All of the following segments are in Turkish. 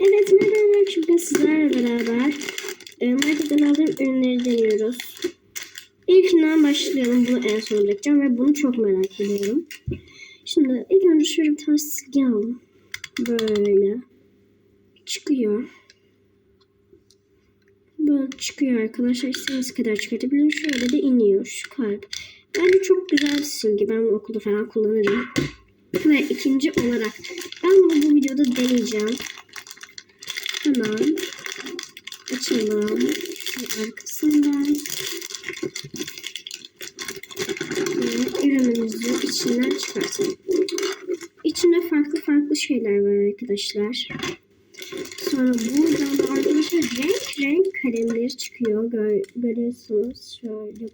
Evet merhaba şimdi sizlerle beraber e, marketten aldığım ürünleri deniyoruz. İlkinden başlayalım. Bunu en son bırakacağım ve bunu çok merak ediyorum. Şimdi ilk önce şöyle bir tane silgi aldım. Böyle. Çıkıyor. Böyle çıkıyor arkadaşlar. İstediğiniz kadar çıkartabilirim. Şöyle de iniyor şu kalp. Bence çok güzel bir silgi. Ben bunu okulda falan kullanırım. Ve ikinci olarak ben bunu bu videoda deneyeceğim. Hemen açalım. Şu arkasından. Ve ürünümüzü içinden çıkartalım. İçinde farklı farklı şeyler var arkadaşlar. Sonra buradan da arkadaşlar renk renk kalemleri çıkıyor. Gör, görüyorsunuz. Şöyle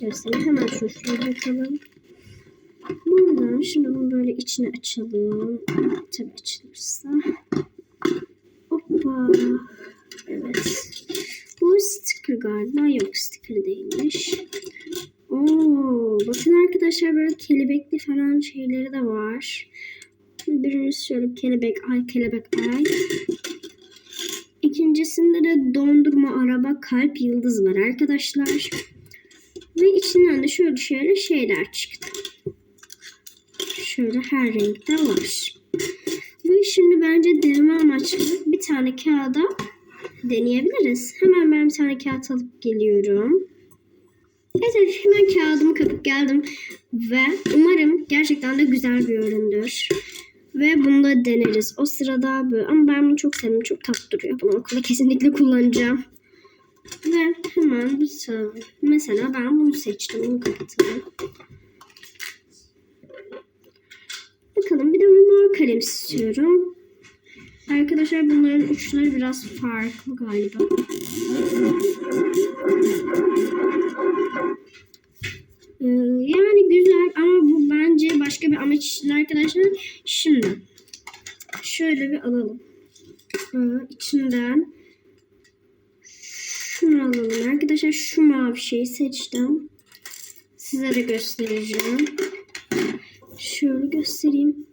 göstereyim. Hemen şunu şuraya bakalım. Buradan şimdi bunu böyle içine açalım. Tabii açılırsa. Evet. Bu sticker galiba. Yok sticker değilmiş. Oo, bakın arkadaşlar böyle kelebekli falan şeyleri de var. Birincisi şöyle kelebek ay kelebek ay. İkincisinde de dondurma araba kalp yıldız var arkadaşlar. Ve içinden de şöyle şöyle şeyler çıktı. Şöyle her renkte var. Şimdi bence deneme amaçlı bir tane kağıda deneyebiliriz. Hemen ben bir tane kağıt alıp geliyorum. Evet hemen kağıdımı kapıp geldim. Ve umarım gerçekten de güzel bir üründür. Ve bunu da deneriz. O sırada böyle ama ben bunu çok sevdim. Çok tatlı duruyor. Bunu okulda kesinlikle kullanacağım. Ve hemen bu mesela ben bunu seçtim. Bunu kapatalım. Bakalım bir de mor kalem istiyorum. Arkadaşlar bunların uçları biraz farklı galiba. Ee, yani güzel ama bu bence başka bir amaç için arkadaşlar. Şimdi şöyle bir alalım. Ee, içinden şunu alalım arkadaşlar. Şu mavi şeyi seçtim. Size de göstereceğim. Şöyle göstereyim.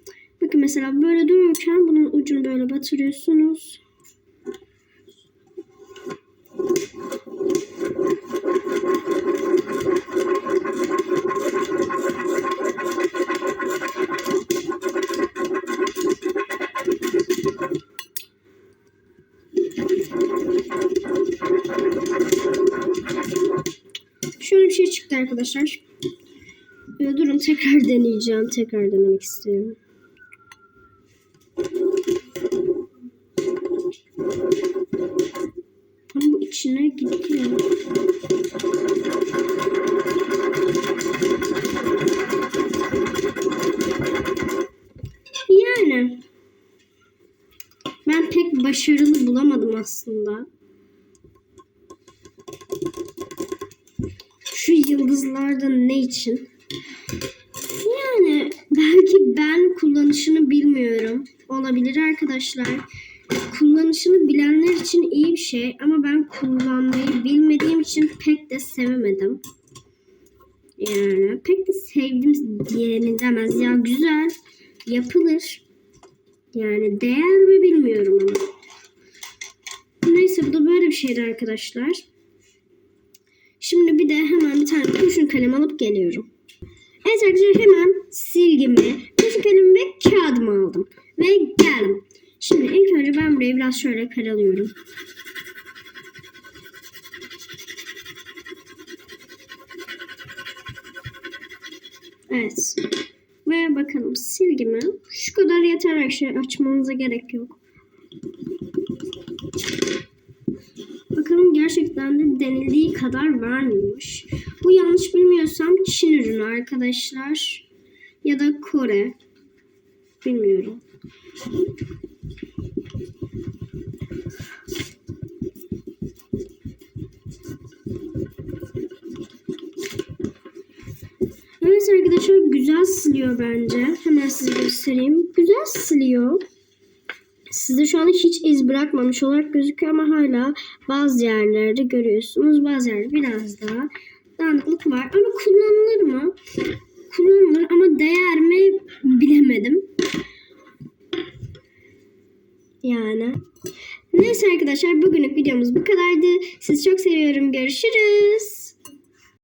Bakın mesela böyle dururken bunun ucunu böyle batırıyorsunuz. Şöyle bir şey çıktı arkadaşlar. Ee, durun tekrar deneyeceğim. Tekrar denemek istiyorum. Bu içine gidiyor. Yani ben pek başarılı bulamadım aslında. Şu yıldızlarda ne için? Belki ben kullanışını bilmiyorum. Olabilir arkadaşlar. Kullanışını bilenler için iyi bir şey ama ben kullanmayı bilmediğim için pek de sevemedim. Yani pek de sevdim diyenilemez. Ya güzel yapılır. Yani değer mi bilmiyorum ama. Neyse bu da böyle bir şeydi arkadaşlar. Şimdi bir de hemen bir tane kurşun kalem alıp geliyorum. Evet arkadaşlar hemen silgimi, kalemi ve kağıdımı aldım. Ve geldim. Şimdi ilk önce ben burayı biraz şöyle karalıyorum. Evet. Ve bakalım silgimi. Şu kadar yeter arkadaşlar. Açmanıza gerek yok. Bakalım gerçekten de denildiği kadar var mıymış? Bu yanlış bilmiyorsam Çin ürünü arkadaşlar. Ya da Kore. Bilmiyorum. Evet arkadaşlar güzel siliyor bence. Hemen size göstereyim. Güzel siliyor. Size şu anda hiç iz bırakmamış olarak gözüküyor ama hala bazı yerlerde görüyorsunuz. Bazı yerlerde biraz daha dağınıklık var. Ama kullanılır mı? Kullanılır ama değer mi bilemedim. Yani. Neyse arkadaşlar bugünlük videomuz bu kadardı. Sizi çok seviyorum. Görüşürüz.